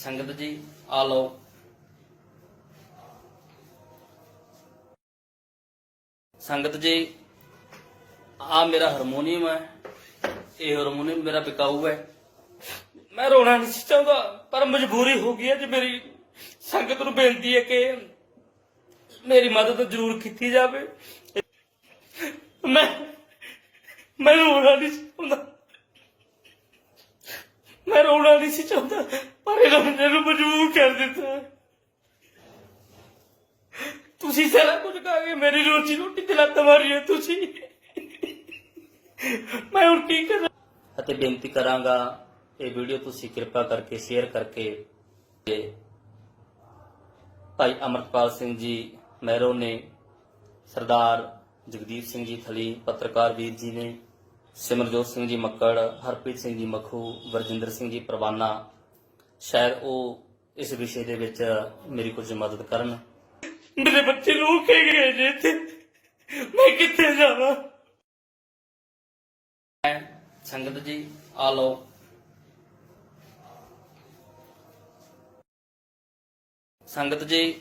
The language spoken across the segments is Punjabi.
ਸੰਗਤ ਜੀ, ਆ ਲਓ। ਸੰਗਤ ਜੀ, ਆ ਮੇਰਾ ਹਾਰਮੋਨੀਅਮ ਹੈ। ਇਹ ਹਾਰਮੋਨੀਅਮ ਮੇਰਾ ਬਿਕਾਊ ਹੈ। ਮੈਂ ਰੋਣਾ ਨਹੀਂ ਸੀ ਚਾਹੁੰਦਾ, ਪਰ ਮਜਬੂਰੀ ਹੋ ਗਈ ਹੈ ਜੇ ਮੇਰੀ। ਸੰਗਤ ਨੂੰ ਬੇਨਤੀ ਹੈ ਕਿ ਮੇਰੀ ਮਦਦ ਜ਼ਰੂਰ ਕੀਤੀ ਜਾਵੇ। ਮੈਂ ਮੈਂ ਰੋਣਾ ਨਹੀਂ ਚਾਹੁੰਦਾ। ਮੈਂ ਰੋਣਾ ਨਹੀਂ ਸੀ ਚਾਹੁੰਦਾ, ਪਰ ਇਹਨਾਂ ਨੇ ਮੈਨੂੰ ਮਜਬੂਰ ਕਰ ਦਿੱਤਾ। ਤੁਸੀਂ ਸਾਰਾ ਕੁਝ ਕਹਾ ਕੇ ਮੇਰੀ ਰੋਜੀ ਰੋਟੀ ਤੇ ਲੱਤ ਮਾਰੀ ਹੈ ਤੁਸੀਂ। ਮੈਂ ਹੁਣ ਕੀ ਕਰਾਂ? ਅਤੇ ਬੇਨਤੀ ਕਰਾਂਗਾ, ਇਹ ਵੀਡੀਓ ਤੁਸੀਂ ਕਿਰਪਾ ਕਰਕੇ ਸ਼ੇਅਰ ਕਰਕੇ ਭਾਈ ਅਮਰਪਾਲ ਸਿੰਘ ਜੀ, ਮਹਿਰੋ ਨੇ ਸਰਦਾਰ ਜਗਦੀਪ ਸਿੰਘ ਜੀ ਥਲੀ, ਪੱਤਰਕਾਰ ਵੀਰ ਜੀ ਨੇ ਸਿਮਰਜੋਤ ਸਿੰਘ ਜੀ ਮੱਕੜ ਹਰਪ੍ਰੀਤ ਸਿੰਘ ਜੀ ਮਖੂ ਵਰਜਿੰਦਰ ਸਿੰਘ ਜੀ ਪਰਵਾਨਾ ਸ਼ਾਇਦ ਉਹ ਇਸ ਵਿਸ਼ੇ ਦੇ ਵਿੱਚ ਮੇਰੀ ਕੁਝ ਮਦਦ ਕਰਨ। ਮੇਰੇ ਬੱਚੇ ਰੋ ਕੇ ਗਏ ਜੇ ਇੱਥੇ। ਮੈਂ ਕਿੱਥੇ ਜਾਵਾਂ? ਸੰਗਤ ਜੀ ਆ ਲਓ। ਸੰਗਤ ਜੀ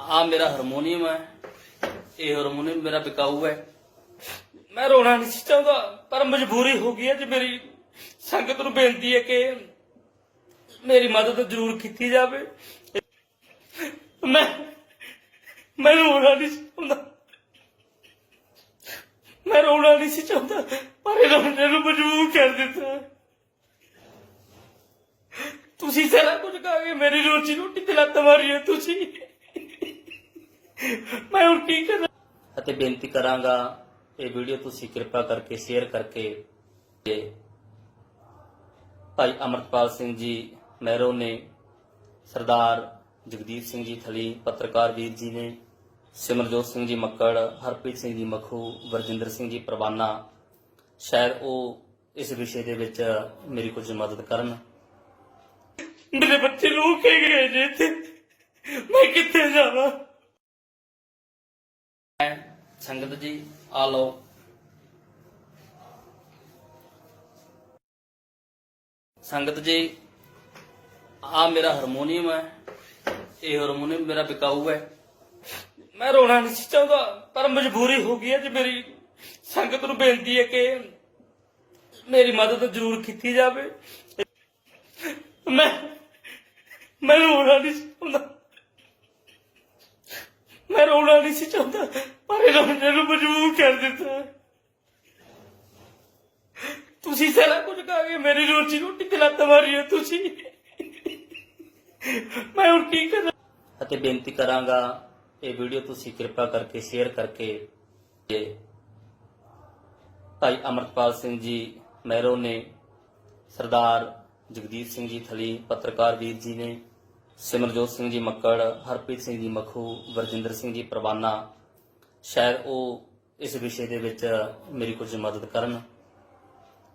ਆ ਮੇਰਾ ਹਾਰਮੋਨੀਅਮ ਹੈ। ਇਹ ਹਾਰਮੋਨੀਅਮ ਮੇਰਾ ਬਿਕਾਊ ਹੈ। ਮੈਂ ਰੋਣਾ ਨਹੀਂ ਸੀ ਚਾਹੁੰਦਾ, ਪਰ ਮਜਬੂਰੀ ਹੋ ਗਈ ਹੈ ਜੀ ਮੇਰੀ। ਸੰਗਤ ਨੂੰ ਬੇਨਤੀ ਹੈ ਕਿ ਮੇਰੀ ਮਦਦ ਜ਼ਰੂਰ ਕੀਤੀ ਜਾਵੇ। ਮੈਂ ਮੈਂ ਰੋਣਾ ਨਹੀਂ ਸੀ ਚਾਹੁੰਦਾ। ਮੈਂ ਰੋਣਾ ਨਹੀਂ ਸੀ ਚਾਹੁੰਦਾ, ਪਰ ਇਹਨਾਂ ਨੇ ਮੈਨੂੰ ਮਜਬੂਰ ਕਰ ਦਿੱਤਾ। ਤੁਸੀਂ ਸਾਰਾ ਕੁਝ ਕਹਾ ਕੇ ਮੇਰੀ ਰੋਜੀ ਰੋਟੀ ਤੇ ਲੱਤ ਮਾਰੀ ਹੈ ਤੁਸੀਂ। ਮੈਂ ਹੁਣ ਕੀ ਕਰਾਂ? ਅਤੇ ਬੇਨਤੀ ਕਰਾਂਗਾ ਇਹ ਵੀਡੀਓ ਤੁਸੀਂ ਕਿਰਪਾ ਕਰਕੇ ਸ਼ੇਅਰ ਕਰਕੇ ਭਾਈ ਅਮਰਪਾਲ ਸਿੰਘ ਜੀ ਮਹਿਰੋ ਨੇ ਸਰਦਾਰ ਜਗਦੀਪ ਸਿੰਘ ਜੀ ਥਲੀ, ਪੱਤਰਕਾਰ ਵੀਰ ਜੀ ਨੇ, ਸਿਮਰਜੋਤ ਸਿੰਘ ਜੀ ਮੱਕੜ, ਹਰਪ੍ਰੀਤ ਸਿੰਘ ਜੀ ਮਖੂ, ਵਰਜਿੰਦਰ ਸਿੰਘ ਜੀ ਪਰਵਾਨਾ, ਸ਼ਾਇਦ ਉਹ ਇਸ ਵਿਸ਼ੇ ਦੇ ਵਿੱਚ ਮੇਰੀ ਕੁਝ ਮਦਦ ਕਰਨ। ਮੇਰੇ ਬੱਚੇ ਰੋ ਕੇ ਗਏ ਜੇ ਇੱਥੇ। ਮੈਂ ਕਿੱਥੇ ਜਾਵਾਂ? ਸੰਗਤ ਜੀ, ਆ ਲਓ। ਸੰਗਤ ਜੀ, ਆ ਮੇਰਾ ਹਾਰਮੋਨੀਅਮ ਹੈ। ਇਹ ਹਾਰਮੋਨੀਅਮ ਮੇਰਾ ਬਿਕਾਊ ਹੈ। ਮੈਂ ਰੋਣਾ ਨਹੀਂ ਸੀ ਚਾਹੁੰਦਾ, ਪਰ ਮਜਬੂਰੀ ਹੋ ਗਈ ਹੈ ਜੀ ਮੇਰੀ। ਸੰਗਤ ਨੂੰ ਬੇਨਤੀ ਹੈ ਕਿ ਮੇਰੀ ਮਦਦ ਜ਼ਰੂਰ ਕੀਤੀ ਜਾਵੇ। ਮੈਂ ਮੈਂ ਰੋਣਾ ਨਹੀਂ ਸੀ ਚਾਹੁੰਦਾ। ਮੈਂ ਰੋਣਾ ਨਹੀਂ ਸੀ ਚਾਹੁੰਦਾ, ਪਰ ਇਹਨਾਂ ਨੇ ਮੈਨੂੰ ਮਜਬੂਰ ਕਰ ਦਿੱਤਾ। ਤੁਸੀਂ ਸਾਰਾ ਕੁਝ ਕਹਾ ਕੇ ਮੇਰੀ ਰੋਜੀ ਰੋਟੀ ਤੇ ਲੱਤ ਮਾਰੀ ਹੈ ਤੁਸੀਂ। ਮੈਂ ਹੁਣ ਕੀ ਕਰਾਂ? ਅਤੇ ਬੇਨਤੀ ਕਰਾਂਗਾ, ਇਹ ਵੀਡੀਓ ਤੁਸੀਂ ਕਿਰਪਾ ਕਰਕੇ ਸ਼ੇਅਰ ਕਰਕੇ ਭਾਈ ਅਮਰਪਾਲ ਸਿੰਘ ਜੀ ਮਹਿਰੋ ਨੇ ਸਰਦਾਰ ਜਗਦੀਪ ਸਿੰਘ ਜੀ ਥਲੀ, ਪੱਤਰਕਾਰ ਵੀਰ ਜੀ ਨੇ ਸਿਮਰਜੋਤ ਸਿੰਘ ਜੀ ਮੱਕੜ, ਹਰਪ੍ਰੀਤ ਸਿੰਘ ਜੀ ਮਖੂ, ਵਰਜਿੰਦਰ ਸਿੰਘ ਜੀ ਪਰਵਾਨਾ, ਸ਼ਾਇਦ ਉਹ ਇਸ ਵਿਸ਼ੇ ਦੇ ਵਿੱਚ ਮੇਰੀ ਕੁਝ ਮਦਦ ਕਰਨ।